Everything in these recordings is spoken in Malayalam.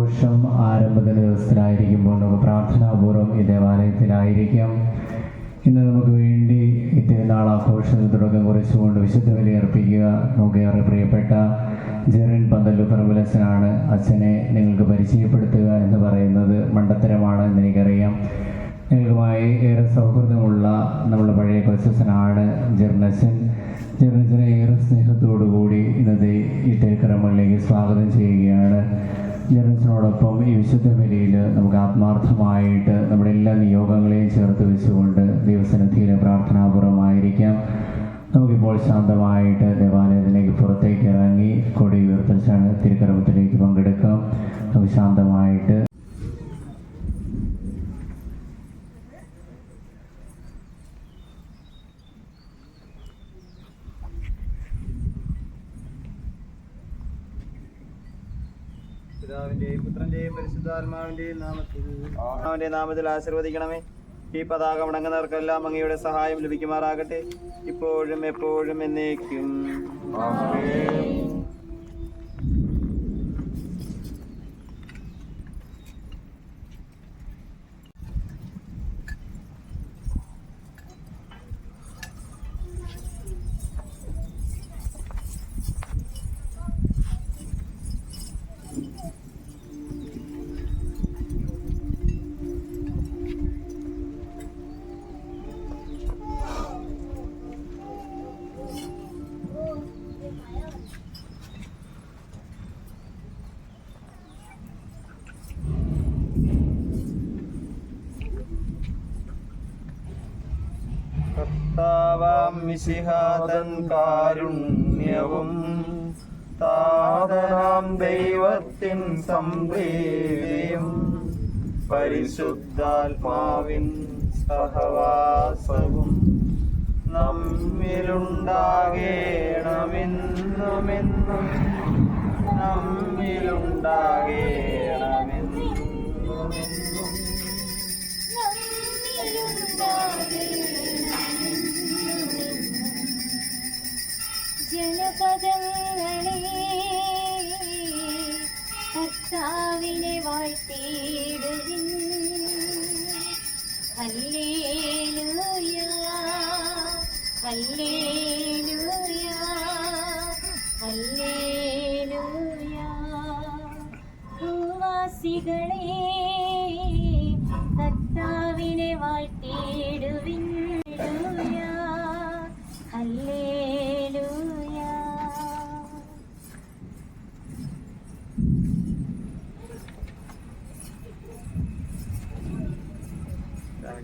ആഘോഷം ആരംഭത്തിന് ദിവസത്തിലായിരിക്കുമ്പോൾ നമുക്ക് പ്രാർത്ഥനാപൂർവം ഈ ദേവാലയത്തിലായിരിക്കാം. ഇന്ന് നമുക്ക് വേണ്ടി ഈ തിരുനാൾ ആഘോഷത്തിന് തുടക്കം കുറിച്ചുകൊണ്ട് വിശുദ്ധ ബലി അർപ്പിക്കുക. നമുക്കേറെ പ്രിയപ്പെട്ട ജെറിൻ പന്തല്ലു പ്രബലസനാണ് അച്ഛനെ നിങ്ങൾക്ക് പരിചയപ്പെടുത്തുക എന്ന് പറയുന്നത് മണ്ടത്തരമാണ് എന്ന് എനിക്കറിയാം. നിങ്ങൾക്കുമായി ഏറെ സൗഹൃദമുള്ള നമ്മുടെ പഴയ കൊച്ചനാണ് ജെർണച്ചൻ ജെർണച്ചനെ ഏറെ സ്നേഹത്തോടു കൂടി ഇന്നത്തെ ഈ തിരുക്കരങ്ങളിലേക്ക് സ്വാഗതം ചെയ്യുകയാണ്. ജെർണച്ചനോടൊപ്പം ഈ വിശുദ്ധ ബലിയിൽ നമുക്ക് ആത്മാർത്ഥമായിട്ട് നമ്മുടെ എല്ലാ നിയോഗങ്ങളെയും ചേർത്ത് വെച്ചുകൊണ്ട് ദൈവസന്നിധിയിലെ പ്രാർത്ഥനാപൂർവമായിരിക്കാം. നമുക്കിപ്പോൾ ശാന്തമായിട്ട് ദേവാലയത്തിലേക്ക് പുറത്തേക്ക് ഇറങ്ങി കൊടി ഉയർത്തൽ തിരുക്കരമത്തിലേക്ക് പങ്കെടുക്കാം നമുക്ക് ശാന്തമായിട്ട് പിതാവിന്റെയും അവന്റെ നാമത്തിൽ. ആശീർവദിക്കണമേ. ഈ പതാക മുടങ്ങുന്നവർക്കെല്ലാം അങ്ങയുടെ സഹായം ലഭിക്കുമാറാകട്ടെ. ഇപ്പോഴും എപ്പോഴും എന്നേക്കും. കർത്താവാം മിശിഹാതൻ കാരുണ്യവും താതനാം ദൈവത്തിൻ സംപ്രീതിയും പരിശുദ്ധാത്മാവിൻ സഹവാസവും നമ്മിലുണ്ടാകേണമെന്നുമെന്നും നമ്മിലുണ്ടാകേണമെന്നുമെന്നും ജനപദങ്ങളെ കർത്താവിനെ വാഴ്ത്തിയിടുവിൻ. ഹല്ലേലൂയ ഹല്ലേലൂയ ഹല്ലേലൂയ. ഭൂവാസികളെ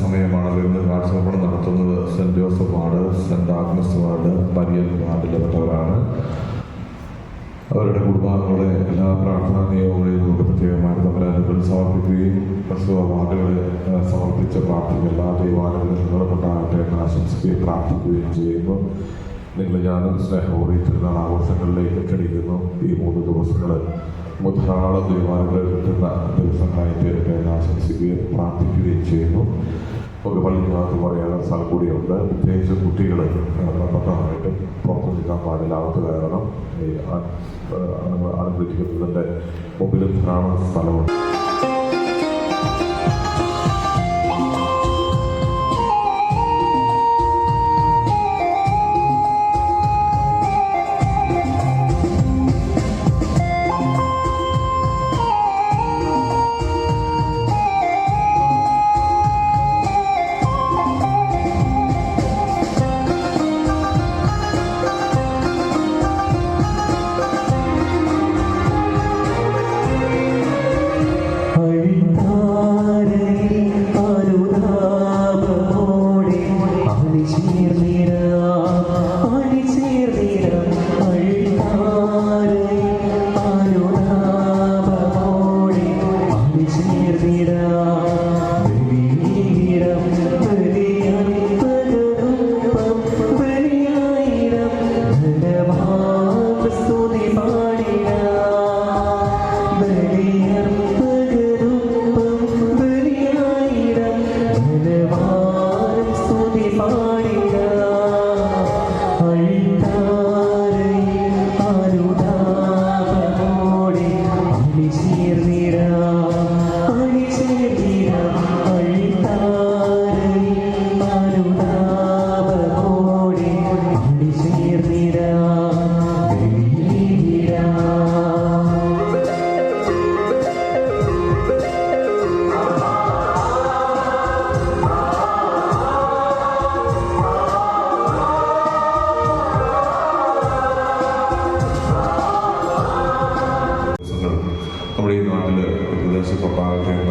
സമയമാണ് ഇന്ന് സമർപ്പണം നടത്തുന്നത്. Saint Joseph ward Saint Agnes ward Mariel വാർഡിൽപ്പെട്ടവരാണ് അവരുടെ കുടുംബാംഗങ്ങളെ എല്ലാ പ്രാർത്ഥനാ നിയമങ്ങളെയും നമുക്ക് പ്രത്യേകമായിട്ട് തമ്മിൽ സമർപ്പിക്കുകയും പ്രസവ വാർഡുകളെ സമർപ്പിച്ച പ്രാർത്ഥിക്കുക എല്ലാ ദൈവാലയങ്ങളും നിങ്ങളുണ്ടാകട്ടെ എന്ന് ആശംസിക്കുകയും പ്രാർത്ഥിക്കുകയും ചെയ്യുന്നു നിങ്ങൾ ഞാനും സ്നേഹപൂർവം ഈ ആഘോഷങ്ങളിലേക്ക് ക്ഷണിക്കുന്നു ഈ മൂന്ന് ദിവസങ്ങൾ ധാരാളം ദൈവാലയങ്ങൾ കിട്ടുന്ന ദിവസങ്ങളായി തീരട്ടെ എന്ന് ആശംസിക്കുകയും പ്രാർത്ഥിക്കുകയും ചെയ്യുന്നു. ഒരു പള്ളിക്കകത്ത് പറയാനുള്ള സ്ഥലം കൂടിയുണ്ട്. പ്രത്യേകിച്ച് കുട്ടികൾ നിർബന്ധമായിട്ടും പുറത്തു നിൽക്കാൻ പാടില്ല. അകത്ത് കയറണം ഈ അനുഭവിക്കുന്നതിന്റെ മുമ്പിലും ധാരാളം സ്ഥലമുണ്ട്.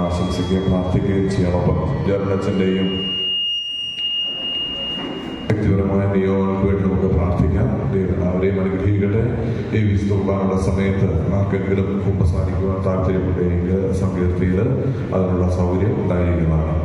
ആശംസിക്കുകയും പ്രാർത്ഥിക്കുകയും ചെയ്യാം. അപ്പം ജർണച്ചന്റെയും വ്യക്തിപരമായ നിയോഗങ്ങൾക്ക് വേണ്ടി നമുക്ക് പ്രാർത്ഥിക്കാം. ദൈവം അവരെയും അനുഗ്രഹിക്കട്ടെ. ഈ വിശുദ്ധ സമയത്ത് ആർക്കെങ്കിലും കുമ്പസാരിക്കുവാൻ താല്പര്യമുണ്ടെങ്കിൽ സങ്കീർത്തിയിൽ അതിനുള്ള സൗകര്യം ഉണ്ടായിരിക്കുന്നതാണ്.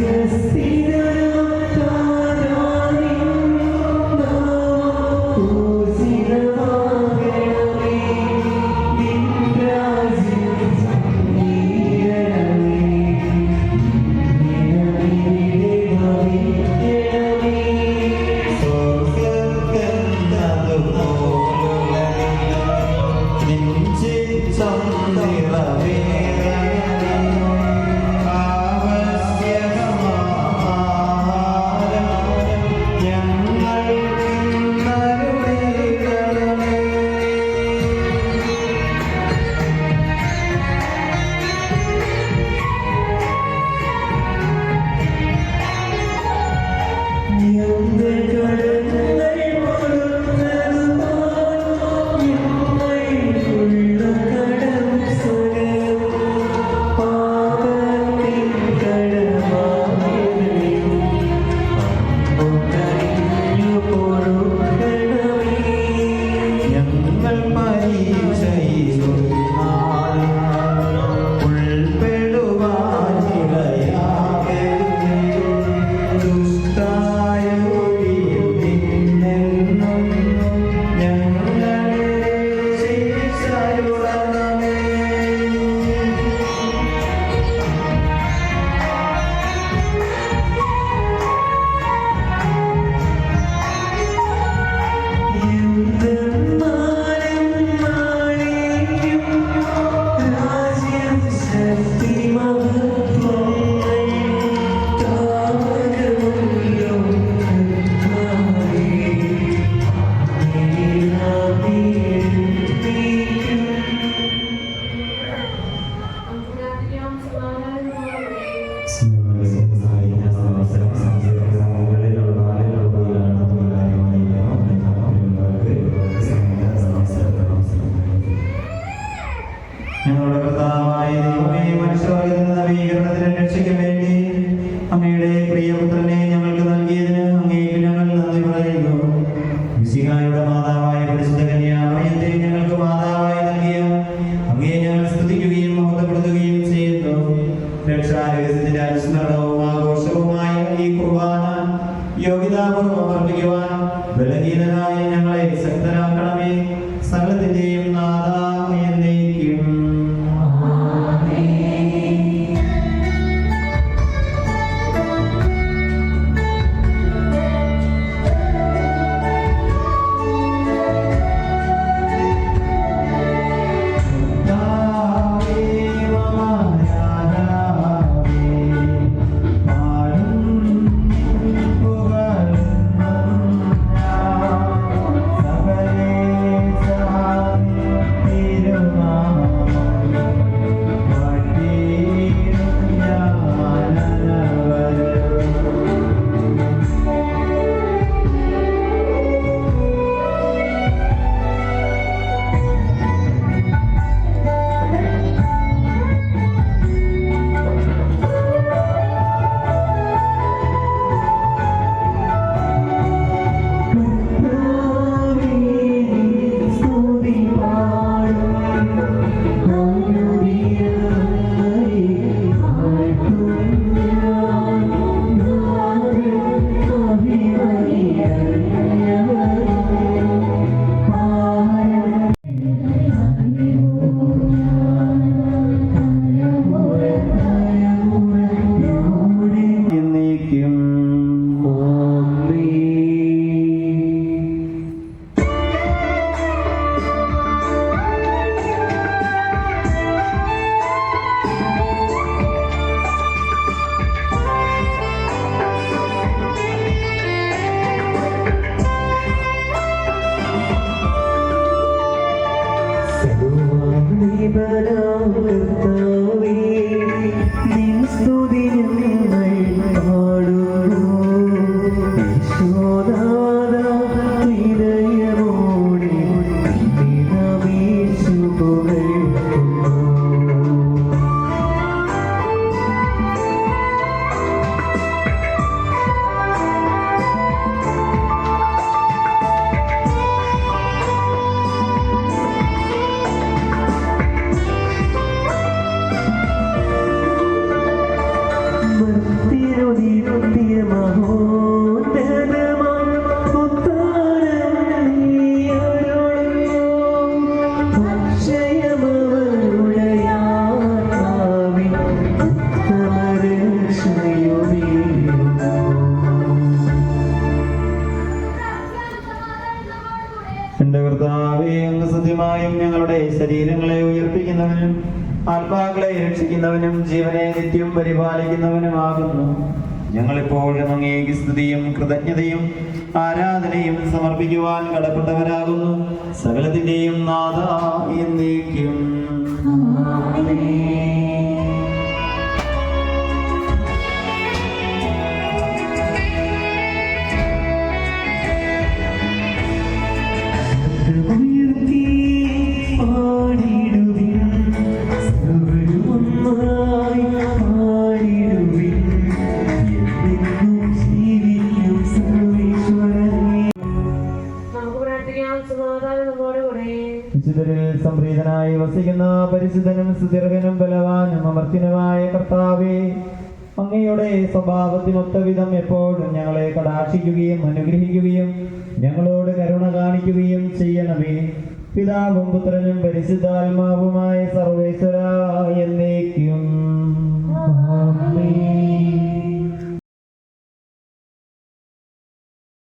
Yes, കർത്താവേ അങ്ങ് സത്യമായും ഞങ്ങളുടെ ശരീരങ്ങളെ ഉയർപ്പിക്കുന്നവനും ആത്മാക്കളെ രക്ഷിക്കുന്നവനും ജീവനെ നിത്യം പരിപാലിക്കുന്നവനുമാകുന്നു ഞങ്ങളിപ്പോഴും അങ്ങേക്ക് സ്തുതിയും കൃതജ്ഞതയും ആരാധനയും സമർപ്പിക്കുവാൻ കടപ്പെട്ടവരാകുന്നു. സകലത്തിന്റെയും നാഥ എന്നേക്കും. പരിശുദ്ധനും സുദീർഘനും ബലവാനും അമർത്തിനുമായ കർത്താവേ അങ്ങയുടെ സ്വഭാവത്തിനൊത്ത വിധം എപ്പോഴും ഞങ്ങളെ കടാക്ഷിക്കുകയും അനുഗ്രഹിക്കുകയും ഞങ്ങളോട് കരുണ കാണിക്കുകയും ചെയ്യണമേ. പിതാവും പുത്രനും പരിശുദ്ധാത്മാവുമായ സർവേശ്വര എന്നേക്കും.